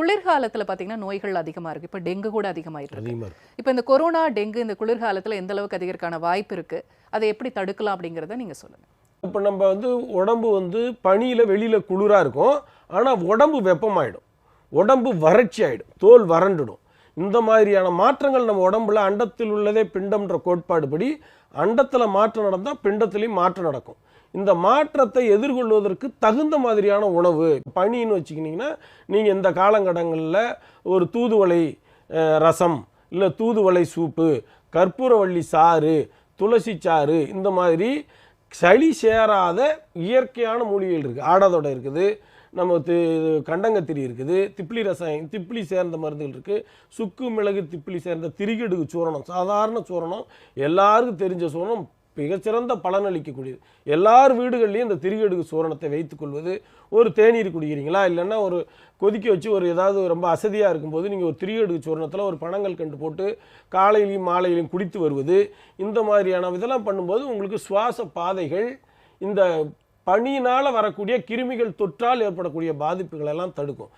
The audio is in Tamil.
குளிர்காலத்துல பாத்தீங்கன்னா நோய்கள் அதிகமா இருக்கு. இப்ப டெங்கு கூட இருக்கு. அதிகமாக இருக்கும் இப்ப இந்த கொரோனா டெங்கு இந்த குளிர்காலத்துல எந்த அளவுக்கு அதிகரிக்கான வாய்ப்பு இருக்கு? அதை எப்படி தடுக்கலாம் அப்படிங்கறத நீங்க சொல்லுங்க. இப்போ நம்ம வந்து உடம்பு வந்து பனியில் வெளியில் குளிராக இருக்கும். ஆனால் உடம்பு வெப்பமாயிடும். உடம்பு வறட்சி ஆயிடும் தோல் வறண்டுடும். இந்த மாதிரியான மாற்றங்கள் நம்ம உடம்புல அண்டத்தில் உள்ளதே பிண்டம்ன்ற கோட்பாடுபடி அண்டத்தில் மாற்றம் நடந்தால் பிண்டத்திலையும் மாற்றம் நடக்கும். இந்த மாற்றத்தை எதிர்கொள்வதற்கு தகுந்த மாதிரியான உணவு பனின்னு வச்சுக்கினிங்கன்னா நீங்கள் இந்த காலங்கடங்களில் ஒரு தூதுவளை ரசம் இல்லை தூதுவளை சூப்பு கற்பூரவள்ளி சாறு துளசி சாறு இந்த மாதிரி சளி சேராத இயற்கையான மூலிகைகள் இருக்குது ஆடாதொடை இருக்குது நம்ம தி கண்டங்கத்திரி இருக்குது திப்பிலி ரசாயனம் திப்பிலி சேர்ந்த மருந்துகள் இருக்குது சுக்கு மிளகு திப்பிலி சேர்ந்த திரிகடுகு சூரணம் சாதாரண சூரணம் எல்லாருக்கும் தெரிஞ்ச சூரணம் மிகச்சிறந்த பலனளிக்கக்கூடியது எல்லார் வீடுகள்லையும் இந்த திரிகடுகு சூரணத்தை வைத்துக்கொள்வது ஒரு தேநீர் குடிக்கிறீங்களா இல்லைன்னா ஒரு கொதிக்க வச்சு ஒரு ஏதாவது ரொம்ப அசதியாக இருக்கும்போது நீங்கள் ஒரு திரிகடுகு சூரணத்தில் ஒரு பணங்கள் கண்டு போட்டு காலையிலையும் மாலையிலையும் குடித்து வருவது இந்த மாதிரியான இதெல்லாம் பண்ணும்போது உங்களுக்கு சுவாச பாதைகள் இந்த பனியினால் வரக்கூடிய கிருமிகள் தொற்றால் ஏற்படக்கூடிய பாதிப்புகளெல்லாம் தடுக்கும்.